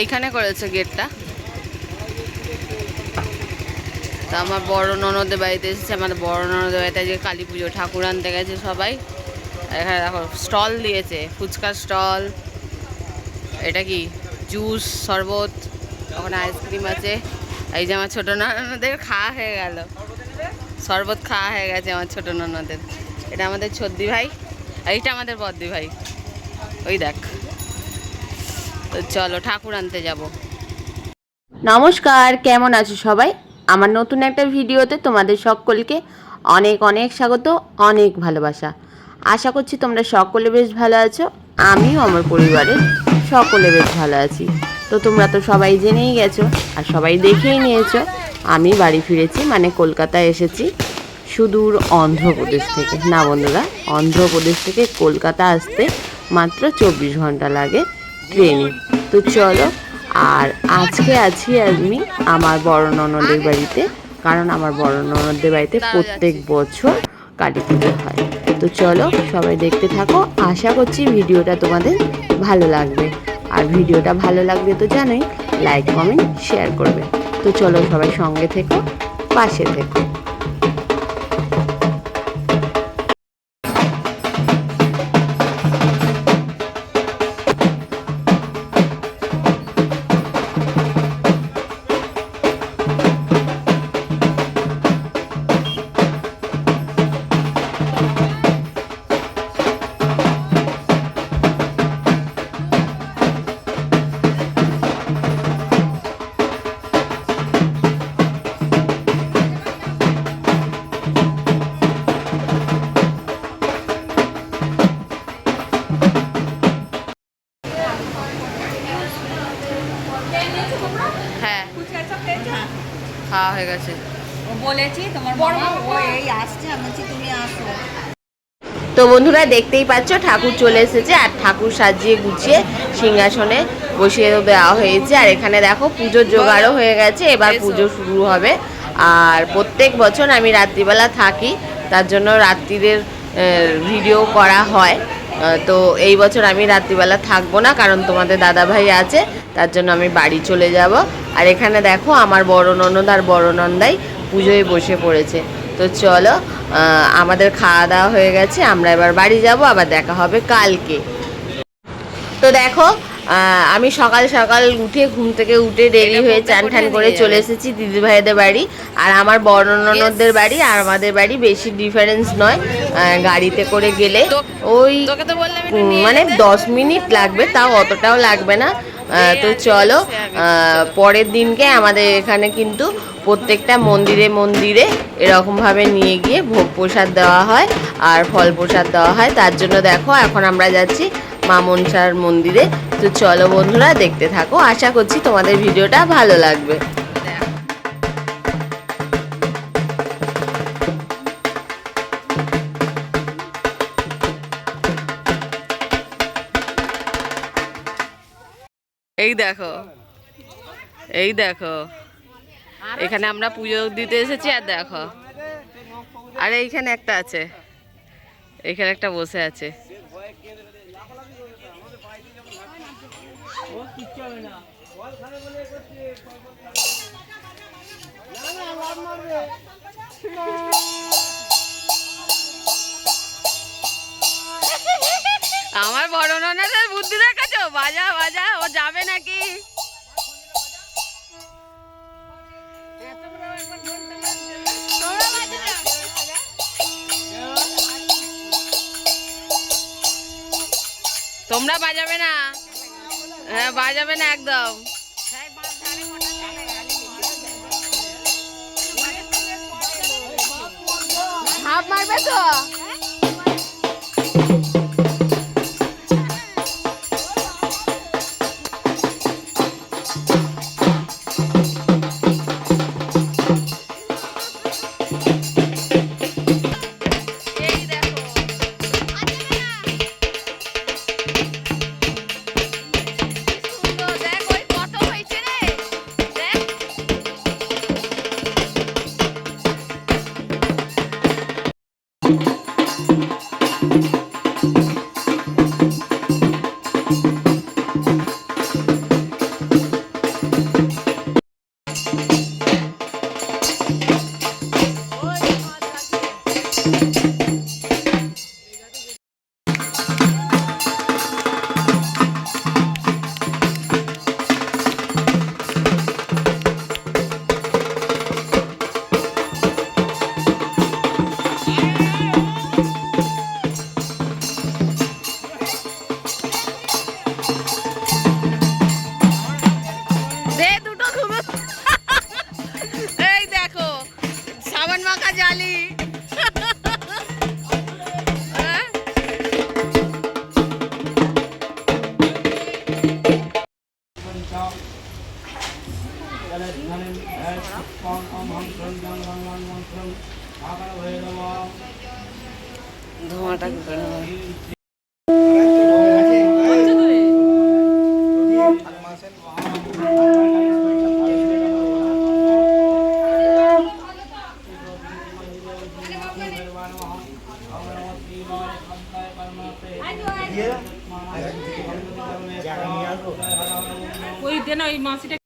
এইখানে করেছে গেটটা। তা আমার বড় ননদের বাড়িতে এসেছে, আমার বড় ননদের বাড়িতে আজকে কালী পুজো, ঠাকুর আনতে গেছে সবাই। এখানে দেখো, স্টল দিয়েছে, ফুচকার স্টল। এটা কি? জুস, শরবত, ওখানে আইসক্রিম আছে। এই যে আমার ছোটো ননদের খাওয়া হয়ে গেল। শরবত খাওয়া হয়ে গেছে আমার ছোটো ননদের। এটা আমাদের ছদ্দি ভাই, এইটা আমাদের বদ্দি ভাই। ওই দেখ। তো চলো, ঠাকুর আনতে যাব। নমস্কার, কেমন আছো সবাই? আমার নতুন একটা ভিডিওতে তোমাদের সকলকে অনেক অনেক স্বাগত, অনেক ভালোবাসা। আশা করছি তোমরা সকলে বেশ ভালো আছো, আমিও আমার পরিবারের সকলে বেশ ভালো আছি। তো তোমরা তো সবাই জেনেই গেছো আর সবাই দেখেই নিয়েছো, আমি বাড়ি ফিরেছি মানে কলকাতায় এসেছি সুদূর অন্ধ্রপ্রদেশ থেকে। না বন্ধুরা, অন্ধ্রপ্রদেশ থেকে কলকাতা আসতে মাত্র চব্বিশ ঘণ্টা লাগে। ট্রেনে তো চলো আর আজকে আছি আমি আমার বড় ননদের বাড়িতে কারণ আমার বড় ননদের বাড়িতে প্রত্যেক বছর কালী পুজো হয়। তো চলো সবাই দেখতে থাকো। আশা করছি ভিডিওটা তোমাদের ভালো লাগবে। আর ভিডিওটা ভালো লাগবে তো জানোই লাইক কমেন্ট শেয়ার করবে। তো চলো সবাই সঙ্গে থেকো পাশে থেকো। হয়ে গেছে। বলেছি তোমার মামা ও এই আসছে আমি তুমি আসো। তো বন্ধুরা দেখতেই পাচ্ছ ঠাকুর চলে এসেছে আর ঠাকুর সাজিয়ে গুছিয়ে সিংহাসনে বসিয়ে দেওয়া হয়েছে। আর এখানে দেখো পুজোর জোগাড়ও হয়ে গেছে এবার পুজো শুরু হবে। আর প্রত্যেক বছর আমি রাত্রিবেলা থাকি তার জন্য রাত্রিদের ভিডিও করা হয়। তো এই বছর আমি রাত্রিবেলা থাকব না, কারণ তোমাদের দাদা ভাই আছে, তার জন্য আমি বাড়ি চলে যাব। আর এখানে দেখো আমার বড় ননদ আর বড় নন্দাই পুজোয় বসে পড়েছে। তো চলো আমাদের খাওয়া দাওয়া হয়ে গেছে, আমরা এবার বাড়ি যাব, আবার দেখা হবে কালকে। তো দেখো আমি সকাল সকাল উঠে ঘুম থেকে উঠে দেরি হয়ে চান ঠান করে চলে এসেছি দিদি ভাইদের বাড়ি আর আমার বর্ণনদের বাড়ি আর আমাদের বাড়ি বেশি ডিফারেন্স নয় গাড়িতে করে গেলে। ওই মানে দশ মিনিট লাগবে তাও অতটাও লাগবে না। তো চলো পরের দিনকে আমাদের এখানে কিন্তু প্রত্যেকটা মন্দিরে মন্দিরে এরকমভাবে নিয়ে গিয়ে ভোগ প্রসাদ দেওয়া হয় আর ফল প্রসাদ দেওয়া হয়। তার জন্য দেখো এখন আমরা যাচ্ছি মা মনসার মন্দিরে। তো চলো বন্ধুরা, দেখতে থাকো। আশা করছি তোমাদের ভিডিওটা ভালো লাগবে। এই দেখো এই দেখো। এখানে আমরা পুজো দিতে এসেছি, আর দেখো। আর এইখানে একটা আছে। এইখানে একটা বসে আছে। আমার বড় ননদের বুদ্ধি দেখাছো বাজা বাজা, ও যাবে নাকি? তোমরা বাজাবে না? হ্যাঁ বাজাবে না একদম। হাফ মারবে তো का जाली। हाँ? धुआँ तक দে না ওই মাসিটা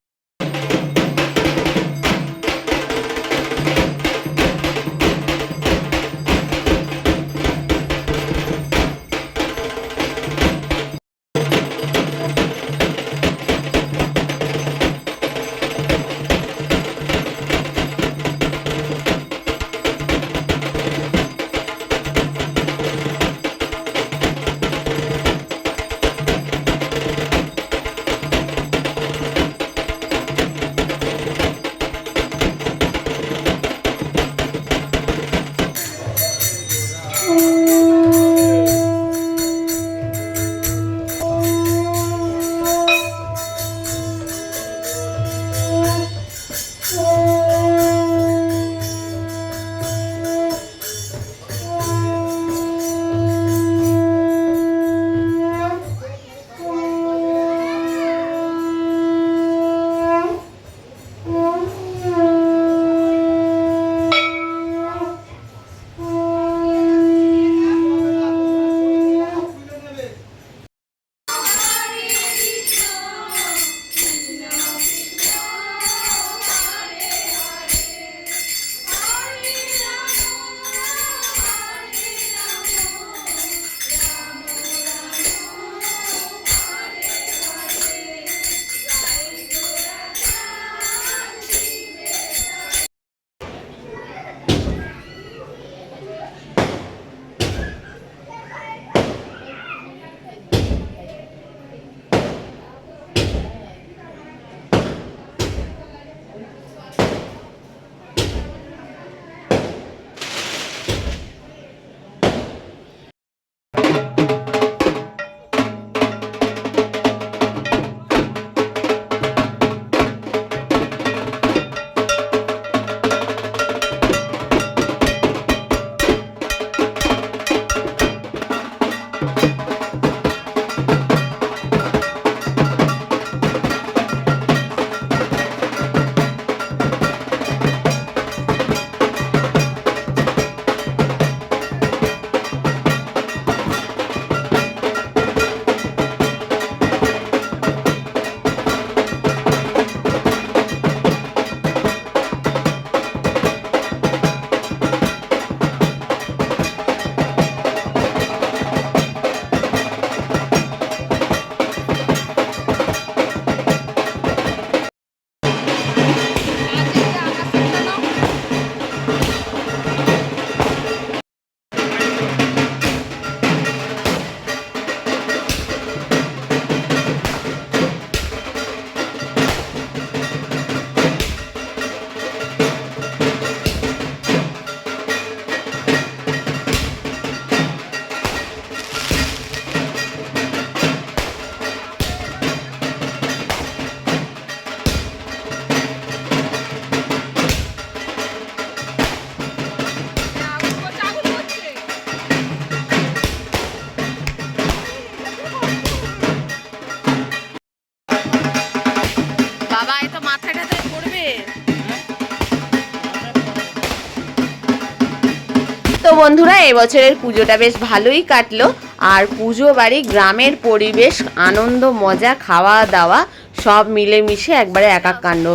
তো বন্ধুরা, এবছরের পুজোটা বেশ ভালোই কাটলো। আর পুজো বাড়ি, গ্রামের পরিবেশ, আনন্দ, মজা, খাওয়া দাওয়া সব মিলেমিশে একবারে একাকাণ্ড।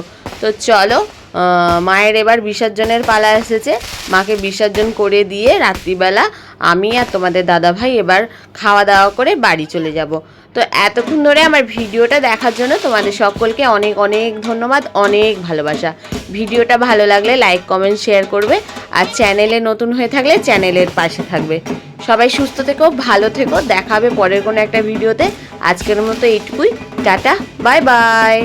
তো চলো মায়ের এবার বিসর্জনের পালা এসেছে। মাকে বিসর্জন করে দিয়ে রাত্রিবেলা আমি আর তোমাদের দাদাভাই এবার খাওয়া দাওয়া করে বাড়ি চলে যাব। তো এতক্ষণ ধরে আমার ভিডিওটা দেখার জন্য তোমাদের সকলকে অনেক অনেক ধন্যবাদ, অনেক ভালোবাসা। ভিডিওটা ভালো লাগলে লাইক, কমেন্ট, শেয়ার করবে আর চ্যানেলে নতুন হয়ে থাকলে চ্যানেলের পাশে থাকবে। সবাই সুস্থ থেকো, ভালো থেকো দেখাবে পরের কোনো একটা ভিডিওতে। আজকের মতো এইটুকুই। Tata, bye bye.